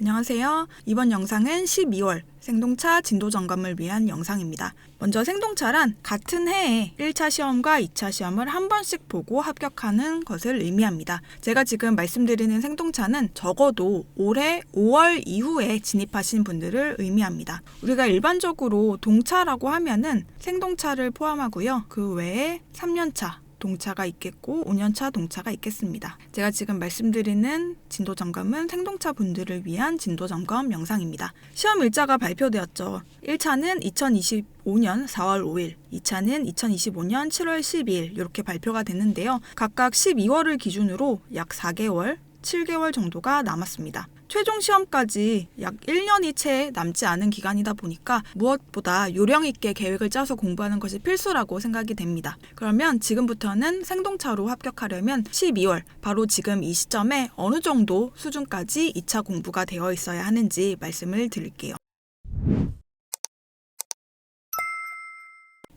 안녕하세요. 이번 영상은 12월 생동차 진도 점검을 위한 영상입니다. 먼저 생동차란 같은 해에 1차 시험과 2차 시험을 한 번씩 보고 합격하는 것을 의미합니다. 제가 지금 말씀드리는 생동차는 적어도 올해 5월 이후에 진입하신 분들을 의미합니다. 우리가 일반적으로 동차라고 하면은 생동차를 포함하고요. 그 외에 3년차, 동차가 있겠고 5년차 동차가 있겠습니다. 제가 지금 말씀드리는 진도 점검은 생동차 분들을 위한 진도 점검 영상입니다. 시험 일자가 발표되었죠. 1차는 2025년 4월 5일, 2차는 2025년 7월 12일 이렇게 발표가 됐는데요. 각각 12월을 기준으로 약 4개월, 7개월 정도가 남았습니다. 최종 시험까지 약 1년이 채 남지 않은 기간이다 보니까 무엇보다 요령 있게 계획을 짜서 공부하는 것이 필수라고 생각이 됩니다. 그러면 지금부터는 생동차로 합격하려면 12월 바로 지금 이 시점에 어느 정도 수준까지 2차 공부가 되어 있어야 하는지 말씀을 드릴게요.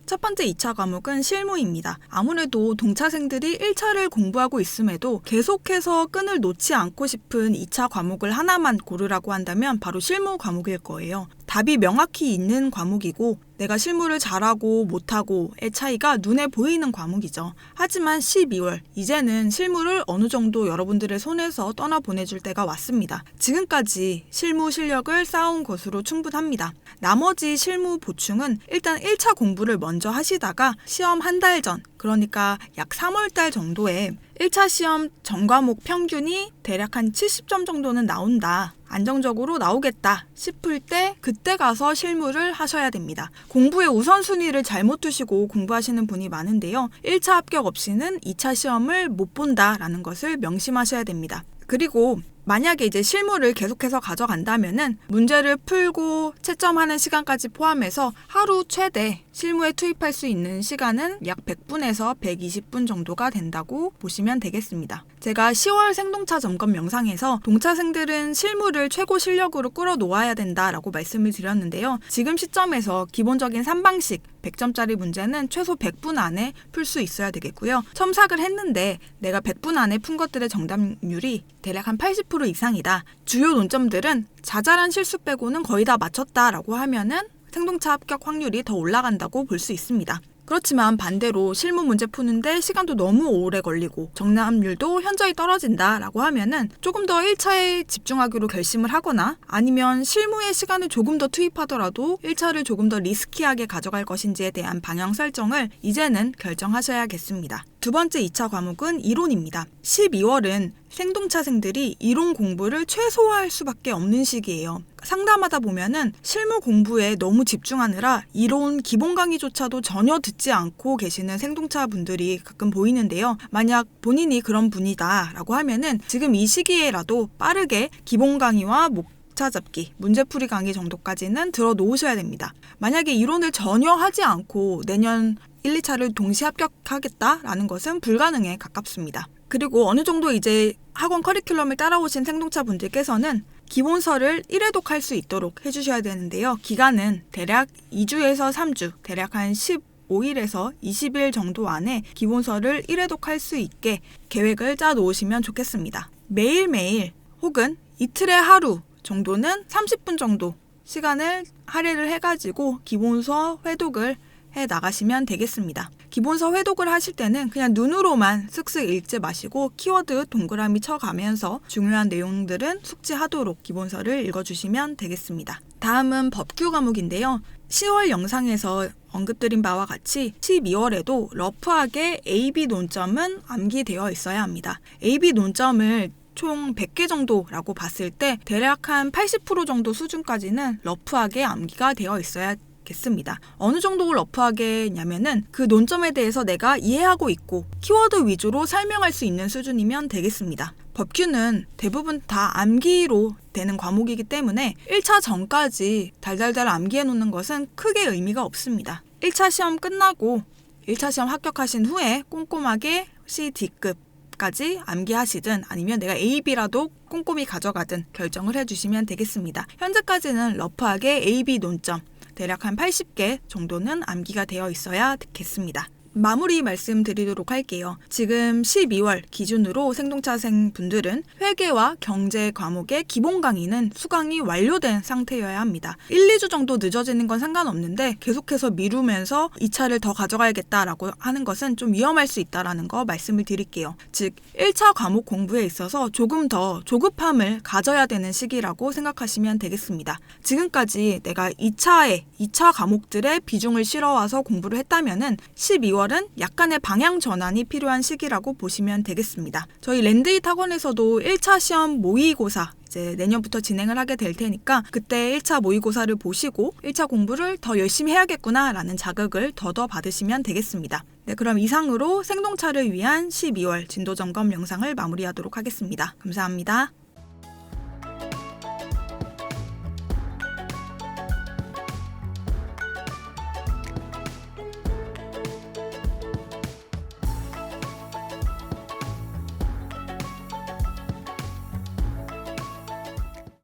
첫 번째 2차 과목은 실무입니다. 아무래도 동차생들이 1차를 공부하고 있음에도 계속해서 끈을 놓지 않고 싶은 2차 과목을 하나만 고르라고 한다면 바로 실무 과목일 거예요. 답이 명확히 있는 과목이고 내가 실무를 잘하고 못하고의 차이가 눈에 보이는 과목이죠. 하지만 12월, 이제는 실무를 어느 정도 여러분들의 손에서 떠나 보내줄 때가 왔습니다. 지금까지 실무 실력을 쌓아온 것으로 충분합니다. 나머지 실무 보충은 일단 1차 공부를 먼저 하시다가 시험 한 달 전, 그러니까 약 3월 달 정도에 1차 시험 전 과목 평균이 대략 한 70점 정도는 나온다. 안정적으로 나오겠다 싶을 때 그때 가서 실무를 하셔야 됩니다. 공부의 우선순위를 잘못 두시고 공부하시는 분이 많은데요. 1차 합격 없이는 2차 시험을 못 본다라는 것을 명심하셔야 됩니다. 그리고 만약에 이제 실무를 계속해서 가져간다면은 문제를 풀고 채점하는 시간까지 포함해서 하루 최대 실무에 투입할 수 있는 시간은 약 100분에서 120분 정도가 된다고 보시면 되겠습니다. 제가 10월 생동차 점검 영상에서 동차생들은 실무를 최고 실력으로 끌어놓아야 된다라고 말씀을 드렸는데요. 지금 시점에서 기본적인 3방식 100점짜리 문제는 최소 100분 안에 풀 수 있어야 되겠고요. 첨삭을 했는데 내가 100분 안에 푼 것들의 정답률이 대략 한 80% 이상이다. 주요 논점들은 자잘한 실수 빼고는 거의 다 맞췄다라고 하면은 생동차 합격 확률이 더 올라간다고 볼 수 있습니다. 그렇지만 반대로 실무 문제 푸는데 시간도 너무 오래 걸리고 정답률도 현저히 떨어진다라고 하면은 조금 더 1차에 집중하기로 결심을 하거나 아니면 실무의 시간을 조금 더 투입하더라도 1차를 조금 더 리스키하게 가져갈 것인지에 대한 방향 설정을 이제는 결정하셔야겠습니다. 두 번째 2차 과목은 이론입니다. 12월은 생동차생들이 이론 공부를 최소화할 수밖에 없는 시기예요. 상담하다 보면은 실무 공부에 너무 집중하느라 이론 기본 강의조차도 전혀 듣지 않고 계시는 생동차 분들이 가끔 보이는데요. 만약 본인이 그런 분이다라고 하면은 지금 이 시기에라도 빠르게 기본 강의와 목 찾잡기, 문제풀이 강의 정도까지는 들어 놓으셔야 됩니다. 만약에 이론을 전혀 하지 않고 내년 1, 2차를 동시 합격하겠다라는 것은 불가능에 가깝습니다. 그리고 어느 정도 이제 학원 커리큘럼을 따라오신 생동차 분들께서는 기본서를 1회독 할 수 있도록 해주셔야 되는데요. 기간은 대략 2주에서 3주, 대략 한 15일에서 20일 정도 안에 기본서를 1회독 할 수 있게 계획을 짜 놓으시면 좋겠습니다. 매일매일 혹은 이틀에 하루 정도는 30분 정도 시간을 할애를 해가지고 기본서 회독을 해 나가시면 되겠습니다. 기본서 회독을 하실 때는 그냥 눈으로만 쓱쓱 읽지 마시고 키워드 동그라미 쳐가면서 중요한 내용들은 숙지하도록 기본서를 읽어주시면 되겠습니다. 다음은 법규 과목인데요. 10월 영상에서 언급드린 바와 같이 12월에도 러프하게 AB 논점은 암기되어 있어야 합니다. AB 논점을 총 100개 정도라고 봤을 때 대략 한 80% 정도 수준까지는 러프하게 암기가 되어 있어야 겠습니다. 어느 정도 러프하게냐면은 그 논점에 대해서 내가 이해하고 있고 키워드 위주로 설명할 수 있는 수준이면 되겠습니다. 법규는 대부분 다 암기로 되는 과목이기 때문에 1차 전까지 달달달 암기해 놓는 것은 크게 의미가 없습니다. 1차 시험 끝나고 1차 시험 합격하신 후에 꼼꼼하게 C, D급 까지 암기하시든 아니면 내가 A, B라도 꼼꼼히 가져가든 결정을 해주시면 되겠습니다. 현재까지는 러프하게 A, B 논점 대략 한 80개 정도는 암기가 되어 있어야 겠습니다. 마무리 말씀드리도록 할게요. 지금 12월 기준으로 생동차생 분들은 회계와 경제 과목의 기본 강의는 수강이 완료된 상태여야 합니다. 1, 2주 정도 늦어지는 건 상관없는데 계속해서 미루면서 2차를 더 가져가야겠다라고 하는 것은 좀 위험할 수 있다라는 거 말씀을 드릴게요. 즉 1차 과목 공부에 있어서 조금 더 조급함을 가져야 되는 시기라고 생각하시면 되겠습니다. 지금까지 내가 2차에 2차 과목들의 비중을 실어와서 공부를 했다면은 12월 은 약간의 방향 전환이 필요한 시기라고 보시면 되겠습니다. 저희 랜드잇 학원에서도 1차 시험 모의고사 이제 내년부터 진행을 하게 될 테니까 그때 1차 모의고사를 보시고 1차 공부를 더 열심히 해야겠구나라는 자극을 더더 받으시면 되겠습니다. 네, 그럼 이상으로 생동차를 위한 12월 진도 점검 영상을 마무리하도록 하겠습니다. 감사합니다.